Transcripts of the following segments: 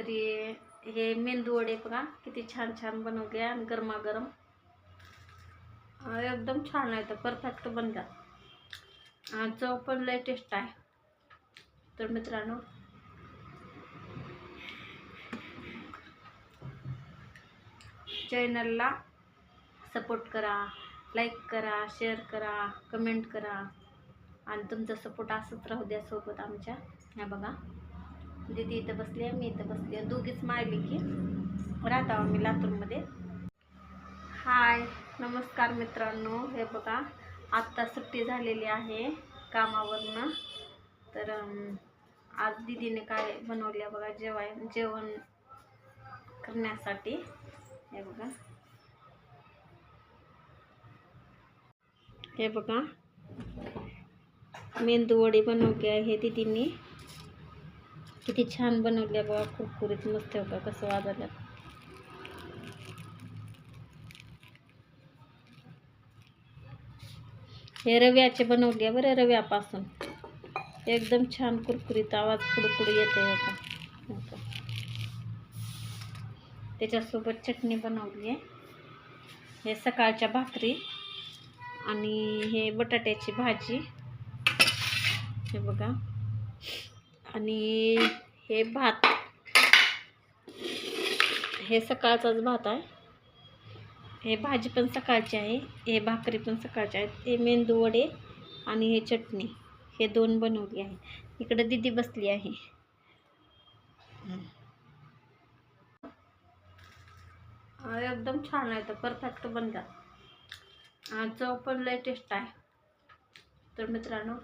तरी हे मेंदू वडे बघा किती छान छान बनवले आणि गरमागरम. एकदम छान आहे तर परफेक्ट बनतात चव पण लय टेस्ट आहे. तर मित्रांनो चॅनलला सपोर्ट करा लाईक करा शेअर करा कमेंट करा. आणि तुमचा सपोर्ट असंच राहू द्या सोबत आमच्या. ह्या बघा. म्हणजे दीदी इथं बसली आहे मी इथं बसली आहे. दोघीच मायली की राहतो आम्ही लातूरमध्ये. हाय नमस्कार मित्रांनो. हे बघा आत्ता सुट्टी झालेली आहे कामावरनं. तर आज दीदीने काय बनवले बघा जेवाय जेवण करण्यासाठी. हे बघा. हे बघा. मेंदू वडी बनवली आहे दीदींनी. किती छान बनवल्या बघा कुरकुरीत मस्त होता कसं वाजवल्या. हे रव्याचे बनवले आहे बरं रव्यापासून. एकदम छान कुरकुरीत आवाज कुडकुड येते होता त्याच्यासोबत चटणी बनवली आहे. हे सकाळच्या भाकरी आणि हे बटाट्याची भाजी. हे बघा. आणि हे भात. हे सकाळचाच भात आहे. हे भाजी पण सकाळची आहे हे भाकरी पण सकाळची आहेत हे मेंदू वडे आणि हे चटणी. हे दोन बनवली आहे. इकडं दिदी बसली आहे. एकदम छान आहे तर परफेक्ट बनतात. चव पण लय टेस्ट आहे. तर मित्रांनो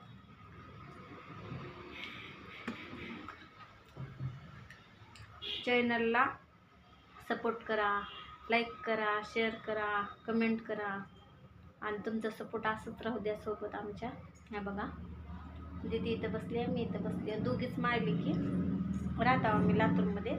चॅनलला सपोर्ट करा लाईक करा शेअर करा कमेंट करा. आणि तुमचा सपोर्ट असंच राहू द्या सोबत आमच्या. ह्या बघा. दीदी इथं बसली आहे मी इथं बसली आहे. दोघीच मारली की राहतो आम्ही लातूरमध्ये.